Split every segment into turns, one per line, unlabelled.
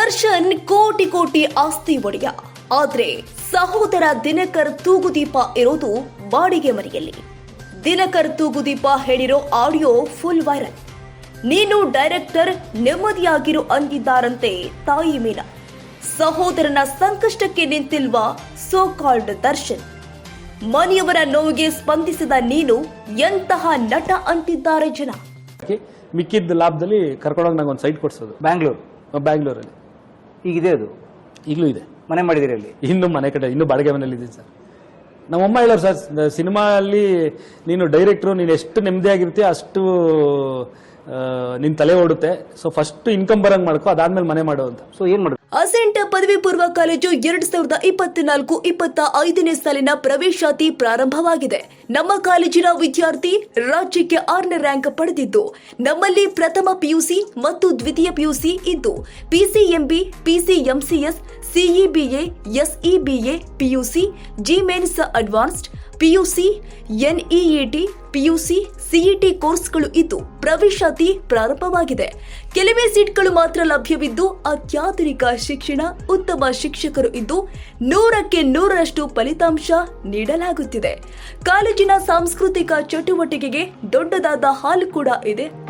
ದರ್ಶನ್ ಕೋಟಿ ಕೋಟಿ ಆಸ್ತಿ ಒಡೆಯ. ಆದ್ರೆ ಸಹೋದರ ದಿನಕರ್ ತೂಗುದೀಪ ಇರೋದು ಬಾಡಿಗೆ ಮನೆಯಲ್ಲಿ. ದಿನಕರ್ ತೂಗುದೀಪ ಹೇಳಿರೋ ಆಡಿಯೋ ಫುಲ್ ವೈರಲ್. ನೀನು ಡೈರೆಕ್ಟರ್ ನೆಮ್ಮದಿಯಾಗಿರು ಅಂದಿದ್ದಾರಂತೆ ತಾಯಿ ಮೀನಾ. ಸಹೋದರನ ಸಂಕಷ್ಟಕ್ಕೆ ನಿಂತಿಲ್ವ ಸೋ ಕಾಲ್ಡ್ ದರ್ಶನ್. ಮನೆಯವರ ನೋವಿಗೆ ಸ್ಪಂದಿಸಿದ ನೀನು ಎಂತಹ ನಟ ಅಂತಿದ್ದಾರೆ ಜನ.
ಮಿಕ್ಕಿದ್ದ ಲಾಭದಲ್ಲಿ ಕರ್ಕೊಂಡೋಗಿ ನಂಗೆ ಒಂದು ಸೈಟ್ ಕೊಡ್ಸೋದು.
ಬ್ಯಾಂಗ್ಳೂರು.
ಬ್ಯಾಂಗ್ಳೂರಲ್ಲಿ.
ಈಗಿದೆ ಅದು.
ಈಗಲೂ ಇದೆ.
ಮನೆ ಮಾಡಿದಿರಿ ಅಲ್ಲಿ.
ಇನ್ನು ಮನೆ ಕಡೆ ಇನ್ನು ಬಾಡಿಗೆ ಮನೇಲಿ ಸರ್. ಸರ್ ನಮ್ಮಮ್ಮ ಹೇಳೋರು ಸರ್ ಸಿನಿಮಾ ಅಲ್ಲಿ ನೀನು ಡೈರೆಕ್ಟ್ರು ನೀನು ಎಷ್ಟು ನೆಮ್ಮದಿಯಾಗಿರ್ತೀಯ ಅಷ್ಟು ನಿನ್ನ ತಲೆ ಓಡುತ್ತೆ. ಸೊ ಫಸ್ಟ್ ಇನ್ಕಮ್ ಬರಂಗೆ ಮಾಡ್ಕೋ ಅದಾದ್ಮೇಲೆ ಮನೆ ಮಾಡು ಅಂತ.
ಸೊ ಏನು ಮಾಡುದು?
ಅಸೆಂಟ್ ಪದವಿ ಪೂರ್ವ ಕಾಲೇಜು ಎರಡ್ ಸಾವಿರದ ಇಪ್ಪತ್ನಾಲ್ಕು ಇಪ್ಪತ್ತ ಐದನೇ ಸಾಲಿನ ಪ್ರವೇಶಾತಿ ಪ್ರಾರಂಭವಾಗಿದೆ. ನಮ್ಮ ಕಾಲೇಜಿನ ವಿದ್ಯಾರ್ಥಿ ರಾಜ್ಯಕ್ಕೆ ಆರನೇ ರ್ಯಾಂಕ್ ಪಡೆದಿದ್ದು, ನಮ್ಮಲ್ಲಿ ಪ್ರಥಮ ಪಿಯುಸಿ ಮತ್ತು ದ್ವಿತೀಯ ಪಿಯುಸಿ ಇದ್ದು, PCMB, PCMCS, CEBA, SEBA, PUC, JEE Mains advanced, PUC, NEET, PUC, CET ಕೋರ್ಸ್ಗಳು ಇದ್ದು, ಪ್ರವೇಶಾತಿ ಪ್ರಾರಂಭವಾಗಿದೆ. ಕೆಲವೇ ಸೀಟ್ಗಳು ಮಾತ್ರ ಲಭ್ಯವಿದ್ದು, ಅತ್ಯಾಧುನಿಕ ಶಿಕ್ಷಣ ಉತ್ತಮ ಶಿಕ್ಷಕರು ಇದ್ದು ನೂರಕ್ಕೆ ನೂರರಷ್ಟು ಫಲಿತಾಂಶ ನೀಡಲಾಗುತ್ತಿದೆ. ಕಾಲೇಜಿನ ಸಾಂಸ್ಕೃತಿಕ ಚಟುವಟಿಕೆಗೆ ದೊಡ್ಡದಾದ ಹಾಲು ಕೂಡ ಇದೆ.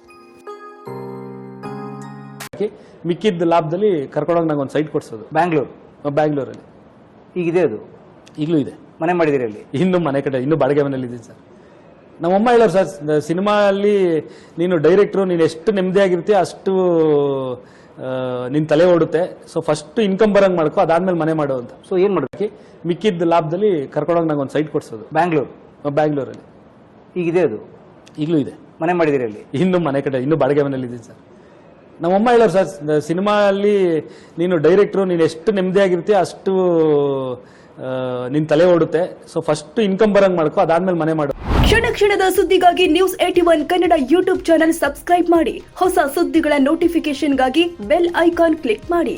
ಹಾಕಿ ಮಿಕ್ಕಿದ್ದ ಲಾಭದಲ್ಲಿ ಕರ್ಕೊಂಡೋಗಿ ನಂಗೆ ಒಂದು ಸೈಟ್ ಕೊಡ್ಸೋದು.
ಬ್ಯಾಂಗ್ಳೂರು?
ಬ್ಯಾಂಗ್ಳೂರಲ್ಲಿ.
ಈಗಿದೆ ಅದು?
ಈಗಲೂ ಇದೆ.
ಮನೆ ಮಾಡಿದಿರಿ ಅಲ್ಲಿ
ಇನ್ನು ಮನೆ ಕಡೆ ಇನ್ನು ಬಾಡಿಗೆ ಮನೇಲಿ ಇದ್ದೀನಿ ಸರ್. ನಮ್ಮಮ್ಮ ಹೇಳೋರು ಸರ್ ಸಿನಿಮಾ ಅಲ್ಲಿ ನೀನು ಡೈರೆಕ್ಟ್ರು ನೀನು ಎಷ್ಟು ನೆಮ್ಮದಿಯಾಗಿರ್ತೀಯ ಅಷ್ಟು ನಿನ್ನ ತಲೆ ಓಡುತ್ತೆ. ಸೊ ಫಸ್ಟ್ ಇನ್ಕಮ್ ಬರಂಗ್ ಮಾಡ್ಕೊ ಅದಾದ್ಮೇಲೆ ಮನೆ ಮಾಡು ಅಂತ.
ಸೊ ಏನು
ಮಾಡಬೇಕು ಮಿಕ್ಕಿದ್ದ ಲಾಭದಲ್ಲಿ ಕರ್ಕೊಂಡೋಗಿ ನಂಗೆ ಒಂದು ಸೈಟ್ ಕೊಡ್ಸೋದು.
ಬ್ಯಾಂಗ್ಳೂರು?
ಬ್ಯಾಂಗ್ಳೂರಲ್ಲಿ.
ಈಗಿದೆ ಅದು?
ಈಗಲೂ ಇದೆ.
ಮನೆ ಮಾಡಿದಿರಿ ಅಲ್ಲಿ
ಇನ್ನು ಮನೆ ಕಡೆ ಇನ್ನು ಬಾಡಿಗೆ ಮನೇಲಿ ಇದ್ದೀನಿ ಸರ್. ನಮ್ಮಮ್ಮ ಹೇಳೋರು ಸರ್ ಸಿನಿಮಾ ಅಲ್ಲಿ ನೀನು ಡೈರೆಕ್ಟ್ರು, ನೀನು ಎಷ್ಟು ನೆಮ್ಮದಿಯಾಗಿರ್ತೀಯ ಅಷ್ಟು ನಿನ್ನ ನಿನ್ ತಲೆ ಓಡುತ್ತೆ. ಸೊ ಫಸ್ಟ್ ಇನ್ಕಮ್ ಬರಂಗ್ ಮಾಡ್ಕೊ, ಅದಾದ್ಮೇಲೆ ಮನೆ ಮಾಡು.
ಕ್ಷಣ ಕ್ಷಣದ ಸುದ್ದಿಗಾಗಿ news eighty one Kannada YouTube channel subscribe ಮಾಡಿ. ಹೊಸ ಸುದ್ದಿಗಳ ನೋಟಿಫಿಕೇಶನ್ಗಾಗಿ ಬೆಲ್ ಐಕಾನ್ ಕ್ಲಿಕ್ ಮಾಡಿ.